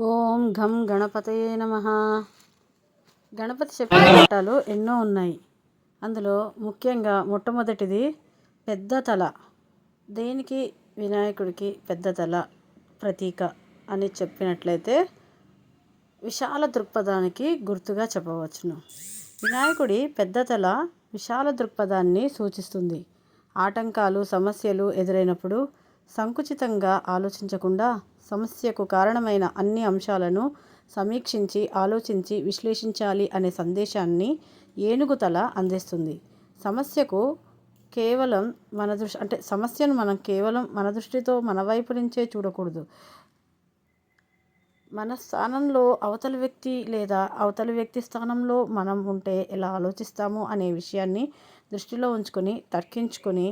ఓం ఘం గణపతయే నమ. గణపతి చెప్పే పాఠాలు ఎన్నో ఉన్నాయి. అందులో ముఖ్యంగా మొట్టమొదటిది పెద్ద తల. దేనికి? వినాయకుడికి పెద్ద తల ప్రతీక అని చెప్పినట్లయితే విశాల దృక్పథానికి గుర్తుగా చెప్పవచ్చును. వినాయకుడి పెద్ద తల విశాల దృక్పథాన్ని సూచిస్తుంది. ఆటంకాలు సమస్యలు ఎదురైనప్పుడు సంకుచితంగా ఆలోచించకుండా సమస్యకు కారణమైన అన్ని అంశాలను సమీక్షించి ఆలోచించి విశ్లేషించాలి అనే సందేశాన్ని ఏనుగు తల అందిస్తుంది. సమస్యకు కేవలం మన దృష్టి అంటే సమస్యను మనం కేవలం మన దృష్టితో మన వైపు నుంచే చూడకూడదు. మన స్థానంలో అవతలి వ్యక్తి లేదా అవతలి వ్యక్తి స్థానంలో మనం ఉంటే ఎలా ఆలోచిస్తాము అనే విషయాన్ని దృష్టిలో ఉంచుకొని తర్కించుకొని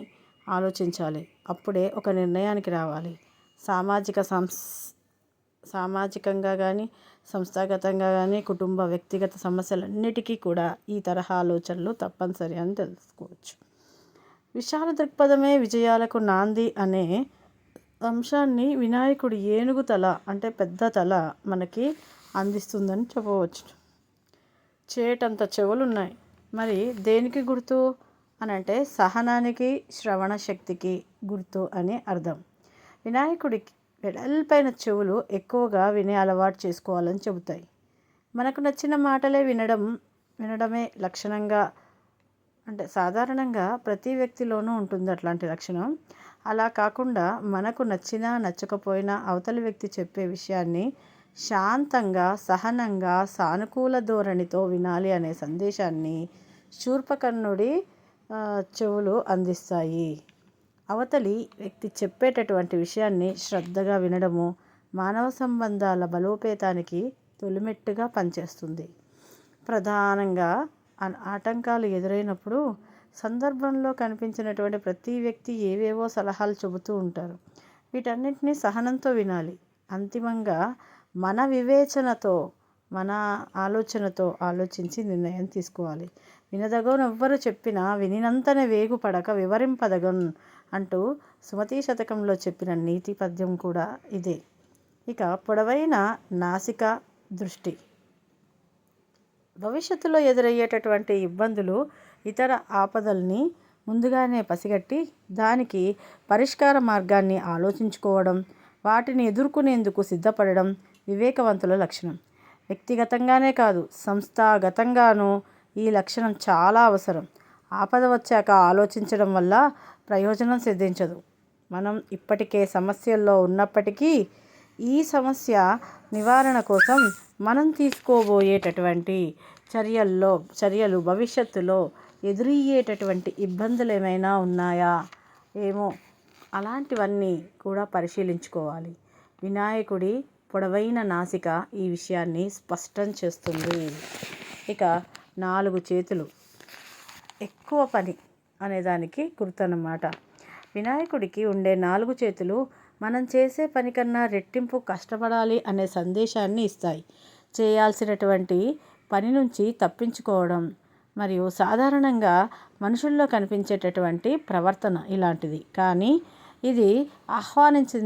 ఆలోచించాలి. అప్పుడే ఒక నిర్ణయానికి రావాలి. సామాజిక సంస్ సామాజికంగా కానీ సంస్థాగతంగా కానీ కుటుంబ వ్యక్తిగత సమస్యలన్నిటికీ కూడా ఈ తరహా ఆలోచనలు తప్పనిసరి అని తెలుసుకోవచ్చు. విశాల దృక్పథమే విజయాలకు నాంది అనే అంశాన్ని వినాయకుడి ఏనుగు తల అంటే పెద్ద తల మనకి అందిస్తుందని చెప్పవచ్చు. చేటంత చెవులు ఉన్నాయి మరి దేనికి గుర్తు? అని అంటే సహనానికి శ్రవణ శక్తికి గుర్తు అని అర్థం. వినాయకుడికి వెడల్పైన చెవులు ఎక్కువగా వినే అలవాటు చేసుకోవాలని చెబుతాయి. మనకు నచ్చిన మాటలే వినడం వినడమే లక్షణంగా అంటే సాధారణంగా ప్రతి వ్యక్తిలోనూ ఉంటుంది అట్లాంటి లక్షణం. అలా కాకుండా మనకు నచ్చినా నచ్చకపోయినా అవతలి వ్యక్తి చెప్పే విషయాన్ని శాంతంగా సహనంగా సానుకూల ధోరణితో వినాలి అనే సందేశాన్ని శూర్పకర్ణుడి చెవులు అందిస్తాయి. అవతలి వ్యక్తి చెప్పేటటువంటి విషయాన్ని శ్రద్ధగా వినడము మానవ సంబంధాల బలోపేతానికి తొలిమెట్టుగా పనిచేస్తుంది. ప్రధానంగా ఆటంకాలు ఎదురైనప్పుడు సందర్భంలో కనిపించినటువంటి ప్రతి వ్యక్తి ఏవేవో సలహాలు చెబుతూ ఉంటారు. వీటన్నింటినీ సహనంతో వినాలి. అంతిమంగా మన వివేచనతో మన ఆలోచనతో ఆలోచించి నిర్ణయం తీసుకోవాలి. వినదగోనెవ్వరు చెప్పినా వినినంతనే వేగుపడక వివరింపదగన్ అంటూ సుమతీ శతకంలో చెప్పిన నీతి పద్యం కూడా ఇదే. ఇక పొడవైన నాసిక దృష్టి. భవిష్యత్తులో ఎదురయ్యేటటువంటి ఇబ్బందులు ఇతర ఆపదల్ని ముందుగానే పసిగట్టి దానికి పరిష్కార మార్గాన్ని ఆలోచించుకోవడం వాటిని ఎదుర్కొనేందుకు సిద్ధపడడం వివేకవంతుల లక్షణం. వ్యక్తిగతంగానే కాదు సంస్థాగతంగానూ ఈ లక్షణం చాలా అవసరం. ఆపద వచ్చాక ఆలోచించడం వల్ల ప్రయోజనం సిద్ధించదు. మనం ఇప్పటికే సమస్యల్లో ఉన్నప్పటికీ ఈ సమస్య నివారణ కోసం మనం తీసుకోబోయేటటువంటి చర్యల్లో చర్యలు భవిష్యత్తులో ఎదురయ్యేటటువంటి ఇబ్బందులు ఏమైనా ఉన్నాయా? ఏమో అలాంటివన్నీ కూడా పరిశీలించుకోవాలి. వినాయకుడి పొడవైన నాసిక ఈ విషయాన్ని స్పష్టం చేస్తుంది. ఇక నాలుగు చేతులు. ఎక్కువ పని అనేదానికి గుర్తు వినాయకుడికి ఉండే నాలుగు చేతులు మనం చేసే పని కన్నా రెట్టింపు కష్టపడాలి అనే సందేశాన్ని ఇస్తాయి. చేయాల్సినటువంటి పని నుంచి తప్పించుకోవడం మరియు సాధారణంగా మనుషుల్లో కనిపించేటటువంటి ప్రవర్తన ఇలాంటిది. కానీ ఇది ఆహ్వానించి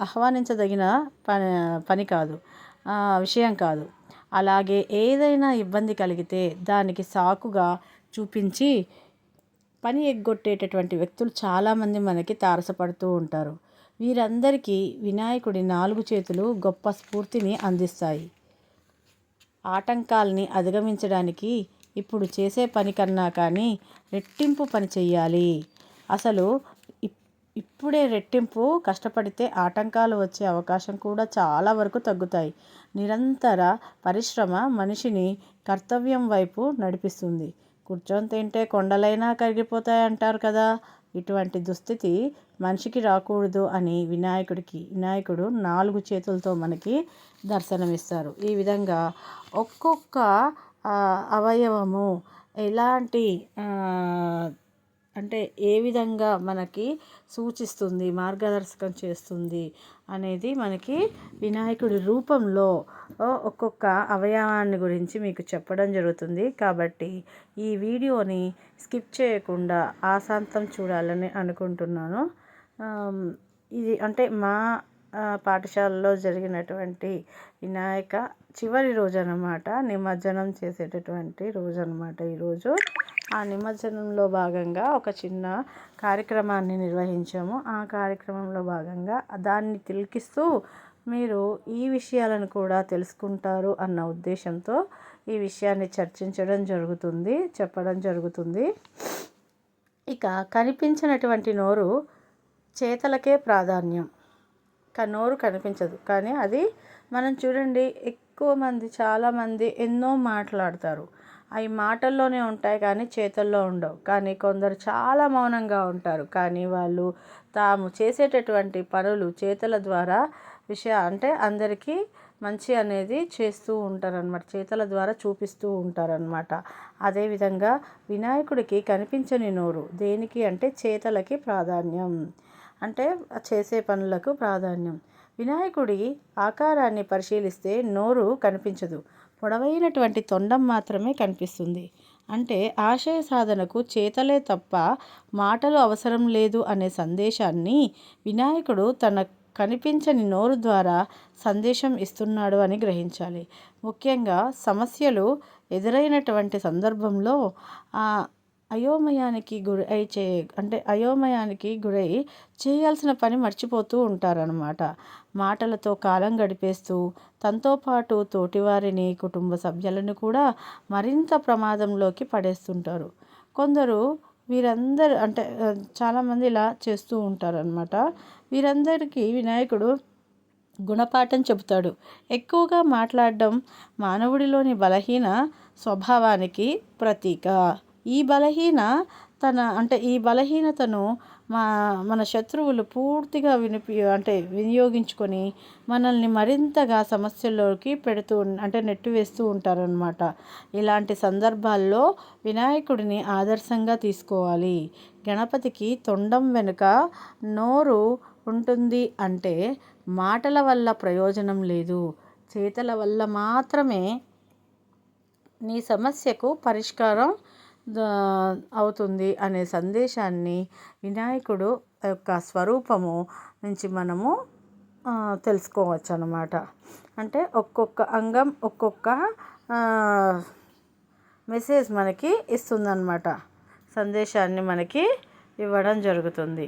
ఆహ్వానించదగిన పని పని కాదు. విషయం కాదు. అలాగే ఏదైనా ఇబ్బంది కలిగితే దానికి సాకుగా చూపించి పని ఎగ్గొట్టేటటువంటి వ్యక్తులు చాలామంది మనకి తారసపడుతూ ఉంటారు. వీరందరికీ వినాయకుడి నాలుగు చేతులు గొప్ప స్ఫూర్తిని అందిస్తాయి. ఆటంకాల్ని అధిగమించడానికి ఇప్పుడు చేసే పని కన్నా కానీ రెట్టింపు పని చెయ్యాలి. అసలు ఇప్పుడే రెట్టింపు కష్టపడితే ఆటంకాలు వచ్చే అవకాశం కూడా చాలా వరకు తగ్గుతాయి. నిరంతర పరిశ్రమ మనిషిని కర్తవ్యం వైపు నడిపిస్తుంది. కూర్చొని తింటే కొండలైనా కరిగిపోతాయి అంటారు కదా! ఇటువంటి దుస్థితి మనిషికి రాకూడదు అని వినాయకుడికి వినాయకుడు నాలుగు చేతులతో మనకి దర్శనమిస్తారు. ఈ విధంగా ఒక్కొక్క అవయవము ఎలాంటి అంటే ఏ విధంగా మనకి సూచిస్తుంది మార్గదర్శకం చేస్తుంది అనేది మనకి వినాయకుడి రూపంలో ఒక్కొక్క అవయవాన్ని గురించి మీకు చెప్పడం జరుగుతుంది. కాబట్టి ఈ వీడియోని స్కిప్ చేయకుండా ఆశాంతం చూడాలని అనుకుంటున్నాను. ఇది అంటే మా పాఠశాలలో జరిగినటువంటి వినాయక చివరి రోజు అనమాట నిమజ్జనం చేసేటటువంటి రోజు అనమాట ఈరోజు. ఆ నిమజ్జనంలో భాగంగా ఒక చిన్న కార్యక్రమాన్ని నిర్వహించాము. ఆ కార్యక్రమంలో భాగంగా దాన్ని తిలకిస్తూ మీరు ఈ విషయాలను కూడా తెలుసుకుంటారు అన్న ఉద్దేశంతో ఈ విషయాన్ని చర్చించడం జరుగుతుంది చెప్పడం జరుగుతుంది. ఇక కనిపించినటువంటి నోరు చేతలకే ప్రాధాన్యం. క- నోరు కనిపించదు కానీ అది మనం చూడండి ఎక్కువ మంది చాలామంది ఎన్నో మాట్లాడతారు. అవి మాటల్లోనే ఉంటాయి కానీ చేతల్లో ఉండవు. కానీ కొందరు చాలా మౌనంగా ఉంటారు. కానీ వాళ్ళు తాము చేసేటటువంటి పనులు చేతల ద్వారా విషయ అంటే అందరికీ మంచి అనేది చేస్తూ ఉంటారనమాట చేతల ద్వారా చూపిస్తూ ఉంటారనమాట అదేవిధంగా వినాయకుడికి కనిపించని నోరు దేనికి అంటే చేతలకి ప్రాధాన్యం. అంటే చేసే పనులకు ప్రాధాన్యం. వినాయకుడి ఆకారాన్ని పరిశీలిస్తే నోరు కనిపించదు. పొడవైనటువంటి తొండం మాత్రమే కనిపిస్తుంది. అంటే ఆశయ సాధనకు చేతలే తప్ప మాటలు అవసరం లేదు అనే సందేశాన్ని వినాయకుడు తన కనిపించని నోరు ద్వారా సందేశం ఇస్తున్నాడు అని గ్రహించాలి. ముఖ్యంగా సమస్యలు ఎదురైనటువంటి సందర్భంలో అయోమయానికి గురి అయి చే అంటే అయోమయానికి గురై చేయాల్సిన పని మర్చిపోతూ ఉంటారనమాట మాటలతో కాలం గడిపేస్తూ తనతో పాటు తోటివారిని కుటుంబ సభ్యులను కూడా మరింత ప్రమాదంలోకి పడేస్తుంటారు. కొందరు వీరందరూ అంటే చాలామంది ఇలా చేస్తూ ఉంటారనమాట వీరందరికీ వినాయకుడు గుణపాఠం చెబుతాడు. ఎక్కువగా మాట్లాడడం మానవుడిలోని బలహీన స్వభావానికి ప్రతీక. ఈ బలహీన తన అంటే ఈ బలహీనతను మా మన శత్రువులు పూర్తిగా వినిపి అంటే వినియోగించుకొని మనల్ని మరింతగా సమస్యల్లోకి పెడుతూ ఉన్- అంటే నెట్టివేస్తూ ఉంటారనమాట ఇలాంటి సందర్భాల్లో వినాయకుడిని ఆదర్శంగా తీసుకోవాలి. గణపతికి తొండం వెనుక నోరు ఉంటుంది అంటే మాటల వల్ల ప్రయోజనం లేదు. చేతల వల్ల మాత్రమే నీ సమస్యకు పరిష్కారం అవుతుంది అనే సందేశాన్ని వినాయకుడు యొక్క స్వరూపము నుంచి మనము తెలుసుకోవచ్చు అన్నమాట అంటే ఒక్కొక్క అంగం ఒక్కొక్క మెసేజ్ మనకి ఇస్తుందన్నమాట. సందేశాన్ని మనకి ఇవ్వడం జరుగుతుంది.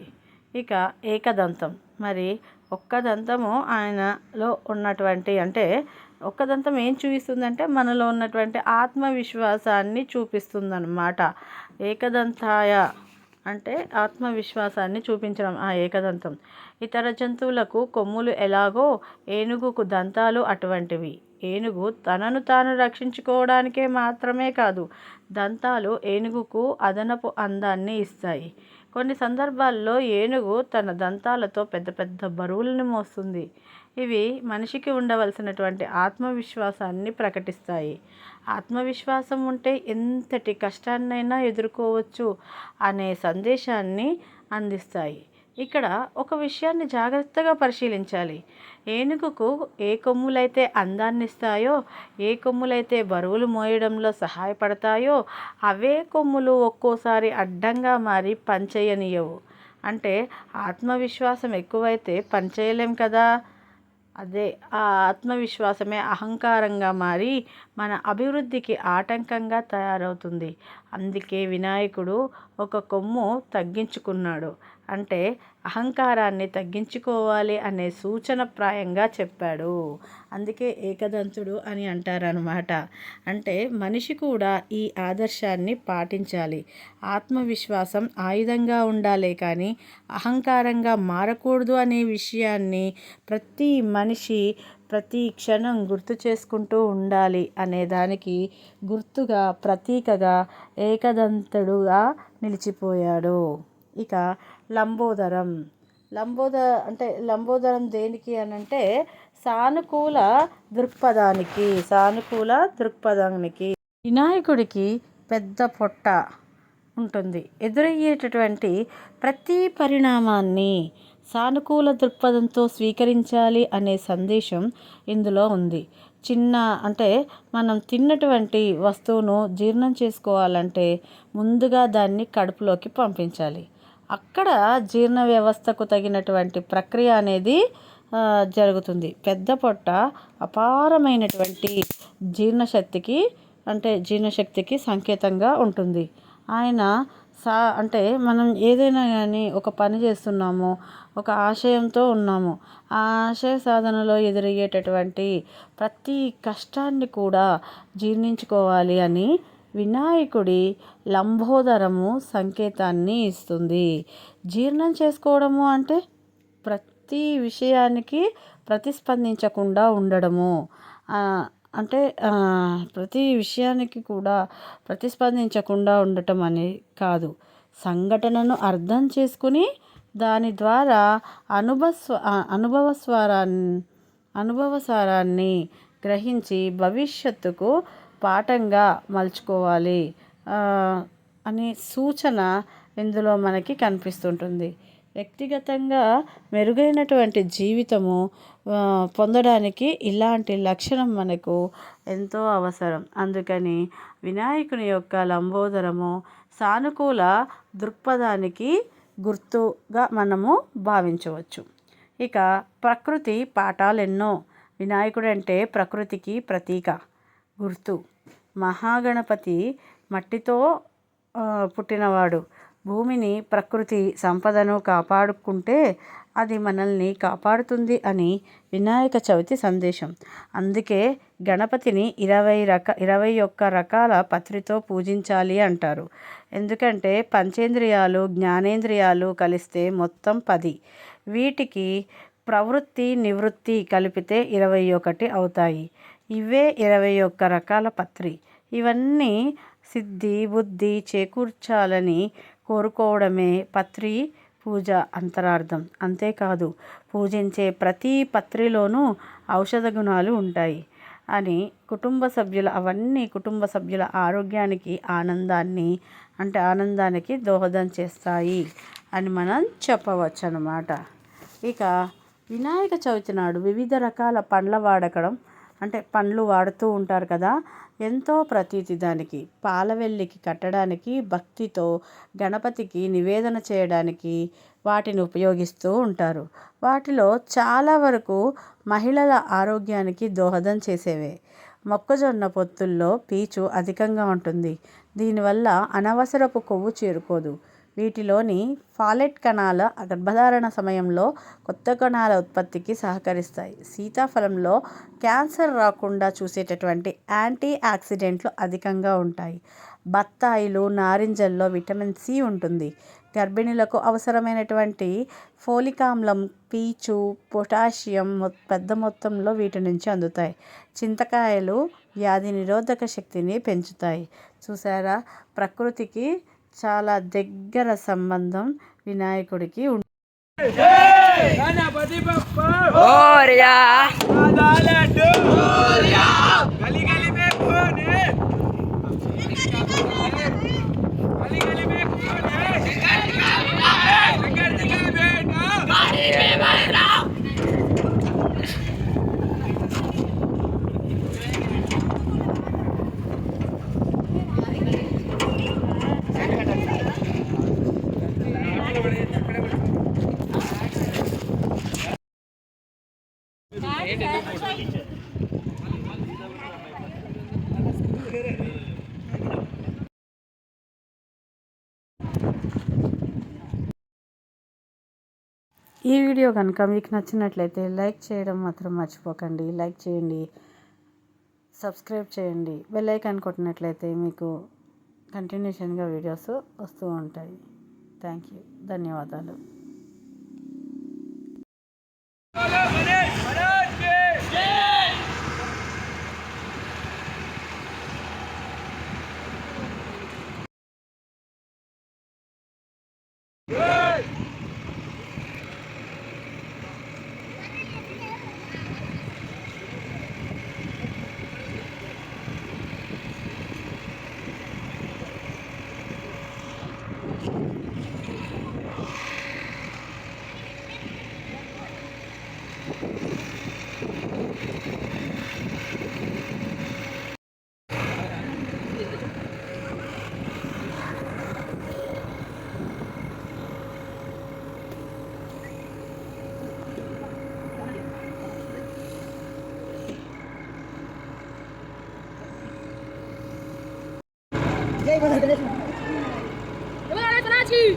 ఇక ఏకదంతం. మరి ఒక్క దంతము ఆయనలో ఉన్నటువంటి అంటే ఒక్కదంతం ఏం చూపిస్తుందంటే మనలో ఉన్నటువంటి ఆత్మవిశ్వాసాన్ని చూపిస్తుందన్నమాట. ఏకదంతాయ అంటే ఆత్మవిశ్వాసాన్ని చూపించడం ఆ ఏకదంతం. ఇతర జంతువులకు కొమ్ములు ఎలాగో ఏనుగుకు దంతాలు అటువంటివి. ఏనుగు తనను తాను రక్షించుకోవడానికే మాత్రమే కాదు దంతాలు ఏనుగుకు అదనపు అందాన్ని ఇస్తాయి. కొన్ని సందర్భాల్లో ఏనుగు తన దంతాలతో పెద్ద పెద్ద బరువులను మోస్తుంది. ఇవి మనిషికి ఉండవలసినటువంటి ఆత్మవిశ్వాసాన్ని ప్రకటిస్తాయి. ఆత్మవిశ్వాసం ఉంటే ఎంతటి కష్టాన్నైనా ఎదుర్కోవచ్చు అనే సందేశాన్ని అందిస్తాయి. ఇక్కడ ఒక విషయాన్ని జాగ్రత్తగా పరిశీలించాలి. ఏనుగుకు ఏ కొమ్ములైతే అందాన్ని ఇస్తాయో ఏ కొమ్ములైతే బరువులు మోయడంలో సహాయపడతాయో అవే కొమ్ములు ఒక్కోసారి అడ్డంగా మారి పనిచేయనియవు. అంటే ఆత్మవిశ్వాసం ఎక్కువైతే పనిచేయలేం కదా? అదే ఆ ఆత్మవిశ్వాసమే అహంకారంగా మారి మన అభివృద్ధికి ఆటంకంగా తయారవుతుంది. అందుకే వినాయకుడు ఒక కొమ్ము తగ్గించుకున్నాడు. అంటే అహంకారాన్ని తగ్గించుకోవాలి అనే సూచనప్రాయంగా చెప్పాడు. అందుకే ఏకదంతుడు అని అంటారనమాట అంటే మనిషి కూడా ఈ ఆదర్శాన్ని పాటించాలి. ఆత్మవిశ్వాసం ఆయుధంగా ఉండాలే కానీ అహంకారంగా మారకూడదు అనే విషయాన్ని ప్రతి మనిషి ప్రతి క్షణం గుర్తు చేసుకుంటూ ఉండాలి అనే దానికి గుర్తుగా ప్రతీకగా ఏకదంతుడుగా నిలిచిపోయాడు. ఇక లంబోదరం. లంబోద అంటే లంబోదరం దేనికి అని అంటే సానుకూల దృక్పథానికి సానుకూల దృక్పథానికి. వినాయకుడికి పెద్ద పొట్ట ఉంటుంది. ఎదురయ్యేటటువంటి ప్రతి పరిణామాన్ని సానుకూల దృక్పథంతో స్వీకరించాలి అనే సందేశం ఇందులో ఉంది. చిన్న అంటే మనం తిన్నటువంటి వస్తువును జీర్ణం చేసుకోవాలంటే ముందుగా దాన్ని కడుపులోకి పంపించాలి. అక్కడ జీర్ణ వ్యవస్థకు తగినటువంటి ప్రక్రియ అనేది జరుగుతుంది. పెద్ద పొట్ట అపారమైనటువంటి జీర్ణశక్తికి అంటే జీర్ణశక్తికి సంకేతంగా ఉంటుంది. ఆయన సా అంటే మనం ఏదైనా కానీ ఒక పని చేస్తున్నాము ఒక ఆశయంతో ఉన్నాము ఆ ఆశయ సాధనలో ఎదురయ్యేటటువంటి ప్రతి కష్టాన్ని కూడా జీర్ణించుకోవాలి అని వినాయకుడి లంబోదరము సంకేతాన్ని ఇస్తుంది. జీర్ణం చేసుకోవడము అంటే ప్రతి విషయానికి ప్రతిస్పందించకుండా ఉండడము. అంటే ప్రతి విషయానికి కూడా ప్రతిస్పందించకుండా ఉండటం అని కాదు. సంఘటనను అర్థం చేసుకుని దాని ద్వారా అనుభస్వ అనుభవ స్వరాన్ని అనుభవ సారాన్ని గ్రహించి భవిష్యత్తుకు పాఠంగా మలుచుకోవాలి. అనే సూచన ఇందులో మనకి కనిపిస్తుంటుంది. వ్యక్తిగతంగా మెరుగైనటువంటి జీవితము పొందడానికి ఇలాంటి లక్షణం మనకు ఎంతో అవసరం. అందుకని వినాయకుని యొక్క లంబోదరము సానుకూల దృక్పథానికి గుర్తుగా మనము భావించవచ్చు. ఇక ప్రకృతి పాఠాలు ఎన్నో వినాయకుడు అంటే ప్రకృతికి ప్రతీక. గుర్తు. మహాగణపతి మట్టితో పుట్టినవాడు. భూమిని ప్రకృతి సంపదను కాపాడుకుంటే అది మనల్ని కాపాడుతుంది అని వినాయక చవితి సందేశం. అందుకే గణపతిని ఇరవై రక ఇరవై ఒక్క రకాల పత్రితో పూజించాలి అంటారు. ఎందుకంటే పంచేంద్రియాలు జ్ఞానేంద్రియాలు కలిస్తే మొత్తం పది. వీటికి ప్రవృత్తి నివృత్తి కలిపితే ఇరవై ఒకటి అవుతాయి. ఇవే ఇరవై ఒక్క రకాల పత్రి. ఇవన్నీ సిద్ధి బుద్ధి చేకూర్చాలని కోరుకోవడమే పత్రి పూజ అంతరార్థం. అంతేకాదు పూజించే ప్రతి పత్రిలోనూ ఔషధ గుణాలు ఉంటాయి అని కుటుంబ సభ్యుల అవన్నీ కుటుంబ సభ్యుల ఆరోగ్యానికి ఆనందాన్ని అంటే ఆనందానికి దోహదం చేస్తాయి అని మనం చెప్పవచ్చు అన్నమాట ఇక వినాయక చవితి నాడు వివిధ రకాల పండ్ల వాడకడం అంటే పండ్లు వాడుతూ ఉంటారు కదా ఎంతో ప్రతీతి దానికి. పాలవెల్లికి కట్టడానికి భక్తితో గణపతికి నివేదన చేయడానికి వాటిని ఉపయోగిస్తూ ఉంటారు. వాటిలో చాలా వరకు మహిళల ఆరోగ్యానికి దోహదం చేసేవే. మొక్కజొన్న పొత్తుల్లో పీచు అధికంగా ఉంటుంది. దీనివల్ల అనవసరపు కొవ్వు చేరుకోదు. వీటిలోని ఫాలెట్ కణాల గర్భధారణ సమయంలో కొత్త కణాల ఉత్పత్తికి సహకరిస్తాయి. సీతాఫలంలో క్యాన్సర్ రాకుండా చూసేటటువంటి యాంటీ ఆక్సిడెంట్లు అధికంగా ఉంటాయి. బత్తాయిలు నారింజల్లో విటమిన్ సి ఉంటుంది. గర్భిణులకు అవసరమైనటువంటి ఫోలిక్ ఆమ్లం పీచు పొటాషియం పెద్ద మొత్తంలో వీటి నుంచి అందుతాయి. చింతకాయలు వ్యాధి నిరోధక శక్తిని పెంచుతాయి. చూసారా? ప్రకృతికి చాలా దగ్గర సంబంధం వినాయకుడికి ఉంటుంది ఈ వీడియో కనుక మీకు నచ్చినట్లయితే లైక్ చేయడం మాత్రం మర్చిపోకండి. లైక్ చేయండి. సబ్స్క్రైబ్ చేయండి. బెల్ ఐకాన్ కొట్టినట్లయితే మీకు కంటిన్యూషన్గా వీడియోస్ వస్తూ ఉంటాయి. థ్యాంక్ యూ ధన్యవాదాలు.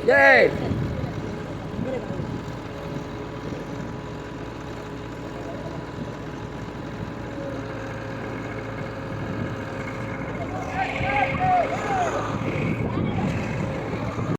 Yay!